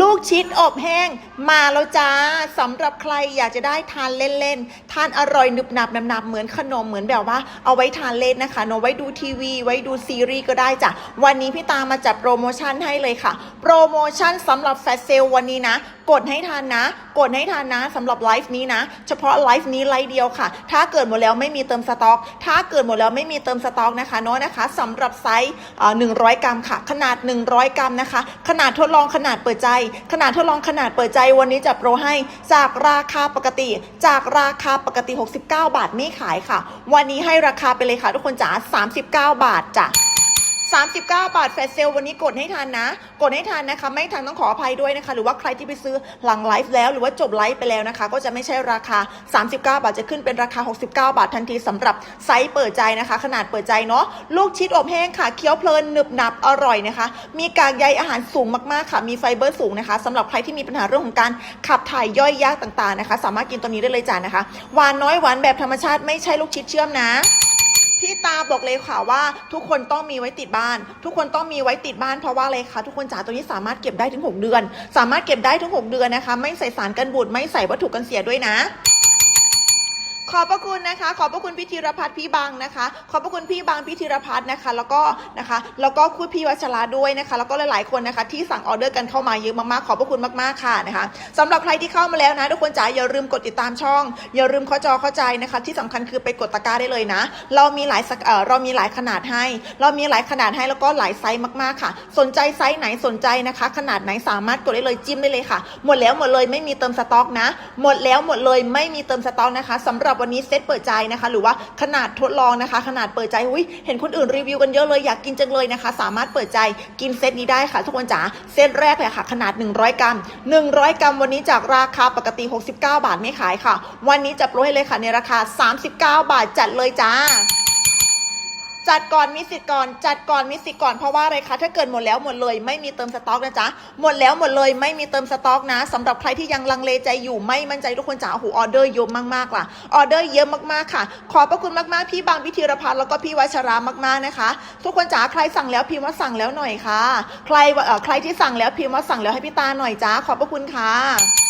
ลูกชิดอบแห้งมาแล้วจ้าสำหรับใครอยากจะได้ทานเล่นๆ ทานอร่อยหนึบหนับหนับเหมือนขนมเหมือนแบบว่า เอาไว้ทานเล่นนะคะเนอะไว้ดูทีวี ไว้ดูซีรีส์ก็ได้จ้ะวันนี้พี่ตามาจัดโปรโมชั่นให้เลยค่ะ โปรโมชั่นสำหรับแฟชเซลวันนี้นะ กดให้ทันนะ กดให้ทันนะสำหรับไลฟ์นี้นะ เฉพาะไลฟ์นี้ไลฟ์เดียวค่ะ ถ้าเกิดหมดแล้วไม่มีเติมสต็อก ถ้าเกิดหมดแล้วไม่มีเติมสต็อกนะคะเนาะนะคะสำหรับไซส์เอ่อ100 กรัมค่ะ ขนาด 100 กรัมนะคะ ขนาดทดลองขนาดเปิดใจขนาดทดลองขนาดเปิดใจวันนี้จะโปรให้จากราคาปกติ จากราคาปกติ 69 บาทไม่ขายค่ะ วันนี้ให้ราคาไปเลยค่ะทุกคนจ๋า39 บาทจ้ะ 39 บาทแฟชเซลวันนี้กดให้ทันนะ กดให้ทันนะคะ ไม่ทันต้องขออภัยด้วยนะคะ หรือว่าใครที่ไปซื้อหลังไลฟ์แล้ว หรือว่าจบไลฟ์ไปแล้วนะคะ ก็จะไม่ใช่ราคา 39 บาทจะขึ้นเป็นราคา 69 บาททันทีสำหรับไซส์เปิดใจนะคะ ขนาดเปิดใจเนาะลูกชิดอบแห้งค่ะเคี้ยวเพลินหนึบหนับอร่อยนะคะ มีกากใยอาหารสูงมากๆค่ะ มีไฟเบอร์สูงนะคะสำหรับใครที่มีปัญหาเรื่องของการขับถ่ายย่อยยากต่างๆนะคะ สามารถกินตัวนี้ได้เลยจ้านะคะหวานน้อยหวานแบบธรรมชาติไม่ใช่ลูกชิดเชื่อมนะ พี่ตาบอกเลยค่ะว่าทุกคนต้องมีไว้ติดบ้าน ทุกคนต้องมีไว้ติดบ้านเพราะว่าอะไรคะทุกคนจ๋าตัวนี้สามารถเก็บได้ถึง 6 เดือน สามารถเก็บได้ถึง 6 เดือนนะคะ ไม่ใส่สารกันบูดไม่ใส่วัตถุกันเสียด้วยนะ ขอบพระคุณนะคะ ขอบพระคุณพี่ธีรพัฒน์พี่บังนะคะ ขอบพระคุณพี่บังพี่ธีรพัฒน์นะคะ แล้วก็นะคะ แล้วก็คุณพี่วัชราด้วยนะคะ แล้วก็หลายๆคนนะคะ ที่สั่งออเดอร์กันเข้ามาเยอะมากๆ ขอบพระคุณมากๆค่ะนะคะสำหรับใครที่เข้ามาแล้วนะทุกคนจ๋าอย่าลืมกดติดตามช่อง อย่าลืมเข้าจอเข้าใจนะคะ ที่สำคัญคือไปกดตะกร้าได้เลยนะ เรามีหลายเออเรามีหลายขนาดให้ เรามีหลายขนาดให้แล้วก็หลายไซส์มากๆค่ะ สนใจไซส์ไหนสนใจนะคะ ขนาดไหนสามารถกดได้เลยจิ้มได้เลยค่ะ หมดแล้วหมดเลยไม่มีเติมสต็อกนะ หมดแล้วหมดเลยไม่มีเติมสต็อกนะคะสำหรับบวันนี้เซตเปิดใจนะคะ หรือว่าขนาดทดลองนะคะ ขนาดเปิดใจอุ้ยเห็นคนอื่นรีวิวกันเยอะเลยอยากกินจังเลยนะคะ สามารถเปิดใจกินเซตนี้ได้ค่ะ ทุกคนจ๋าเซตแรกเลยค่ะ ขนาด 100 กรัม 100 กรัมวันนี้จากราคาปกติ 69 บาทไม่ขายค่ะ วันนี้จะโปรให้เลยค่ะในราคา 39 บาทจัดเลยจ้า จัดก่อนมีสิทธิ์ก่อนจัดก่อนมีสิทธิ์ก่อนเพราะว่าอะไรคะถ้าเกิดหมดแล้วหมดเลย ไม่มีเติมสต็อกนะจ๊ะหมดแล้วหมดเลยไม่มีเติมสต็อกนะสำหรับใครที่ยังลังเลใจอยู่ไม่มั่นใจทุกคนจ๋าโอ้โหออเดอร์เยอะมากๆล่ะออเดอร์เยอะมากๆค่ะ ขอบพระคุณมากๆพี่บางพี่ธีรพัฒน์แล้วก็พี่วัชรามากๆนะคะ ทุกคนจ๋าใครสั่งแล้วพิมพ์ว่าสั่งแล้วหน่อยค่ะ ใครเอ่อใครที่สั่งแล้วพิมพ์ว่าสั่งแล้วให้พี่ตาหน่อยจ้าขอบพระคุณค่ะ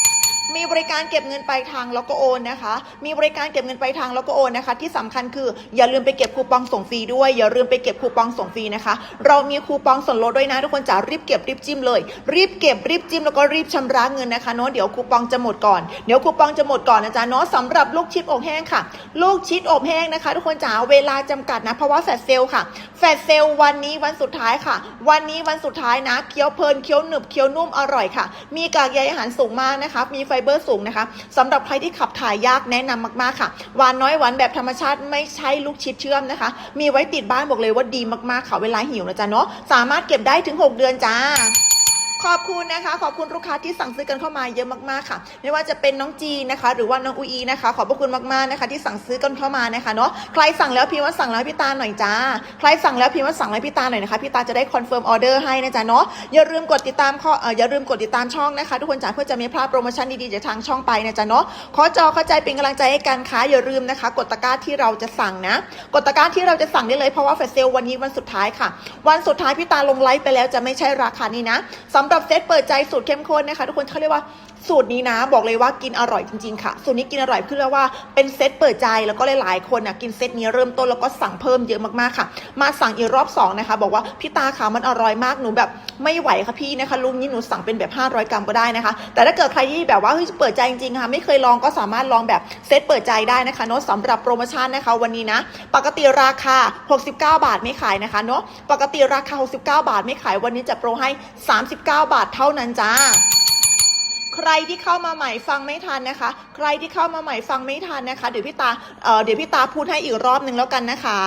มีบริการเก็บเงินปลายทางแล้วก็โอนนะคะ มีบริการเก็บเงินปลายทางแล้วก็โอนนะคะ ที่สำคัญคืออย่าลืมไปเก็บคูปองส่งฟรีด้วย อย่าลืมไปเก็บคูปองส่งฟรีนะคะ เรามีคูปองส่วนลดด้วยนะทุกคนจ๋ารีบเก็บรีบจิ้มเลย รีบเก็บรีบจิ้มแล้วก็รีบชำระเงินนะคะเนาะเดี๋ยวคูปองจะหมดก่อนเดี๋ยวคูปองจะหมดก่อนนะจ๊ะเนาะสำหรับลูกชิดอบแห้งค่ะ ลูกชิดอบแห้งนะคะ ทุกคนจ๋าเวลาจำกัดนะเพราะว่าแฟลชเซลค่ะแฟลชเซลวันนี้วันสุดท้ายค่ะ วันนี้วันสุดท้ายนะเคี้ยวเพลินเคี้ยวหนึบเคี้ยวนุ่มอร่อยค่ะ มีกากใยอาหารสูงมากนะคะมีไฟเบอร์สูงนะคะสำหรับใครที่ขับถ่ายยากแนะนำมากๆค่ะหวานน้อยหวานแบบธรรมชาติไม่ใช่ลูกชิดเชื่อมนะคะ มีไว้ติดบ้านบอกเลยว่าดีมากๆค่ะเวลาหิวนะจ๊ะเนาะสามารถเก็บได้ถึง 6 เดือนจ้า ขอบคุณนะคะ ขอบคุณลูกค้าที่สั่งซื้อกันเข้ามาเยอะมากๆค่ะ ไม่ว่าจะเป็นน้องจีนะคะ หรือว่าน้องอุยนะคะ ขอบพระคุณมากๆนะคะ ที่สั่งซื้อกันเข้ามานะคะเนาะใครสั่งแล้วพิมพ์ว่าสั่งแล้วพี่ตาหน่อยจ้า ใครสั่งแล้วพิมพ์ว่าสั่งแล้วพี่ตาหน่อยนะคะพี่ตาจะได้คอนเฟิร์มออเดอร์ให้นะจ๊ะเนาะอย่าลืมกดติดตามข้ออย่าลืมกดติดตามช่องนะคะทุกคนจ๋าเพื่อจะไม่พลาดโปรโมชั่นดีๆจากทางช่องไปนะจ๊ะเนาะขอจอเข้าใจเป็นกำลังใจให้กันค่ะอย่าลืมนะคะ กดตะกร้าที่เราจะสั่งนะ กดตะกร้าที่เราจะสั่งได้เลยเพราะว่าแฟลชเซลวันนี้วันสุดท้ายค่ะ วันสุดท้ายพี่ตาลงไลฟ์ไปแล้วจะไม่ใช่ราคานี้นะสำหรับเซตเปิดใจสูตรเข้มข้นนะคะทุกคนเขาเรียกว่าสูตรนี้นะบอกเลยว่ากินอร่อยจริงๆค่ะ สูตรนี้กินอร่อยคือเรียกว่าเป็นเซตเปิดใจแล้วก็หลายๆคนนะกินเซตนี้เริ่มต้นแล้วก็สั่งเพิ่มเยอะมากๆค่ะ มาสั่งอีกรอบสองนะคะบอกว่าพี่ตาค่ะมันอร่อยมากหนูแบบไม่ไหวค่ะพี่นะคะลุงนี้หนูสั่งเป็นแบบ 500 กรัมก็ได้นะคะ แต่ถ้าเกิดใครที่แบบว่าเฮ้ยเปิดใจจริงๆค่ะไม่เคยลองก็สามารถลองแบบเซตเปิดใจได้นะคะเนาะสำหรับโปรโมชั่นนะคะวันนี้นะ ปกติราคา 69 บาทไม่ขายนะคะเนาะปกติราคา 69 บาทไม่ขายวันนี้จะโปรให้ 39บาทเท่านั้นจ้า ใครที่เข้ามาใหม่ฟังไม่ทันนะคะ ใครที่เข้ามาใหม่ฟังไม่ทันนะคะ เดี๋ยวพี่ตาเอ่อเดี๋ยวพี่ตาพูดให้อีกรอบหนึ่งแล้วกันนะคะ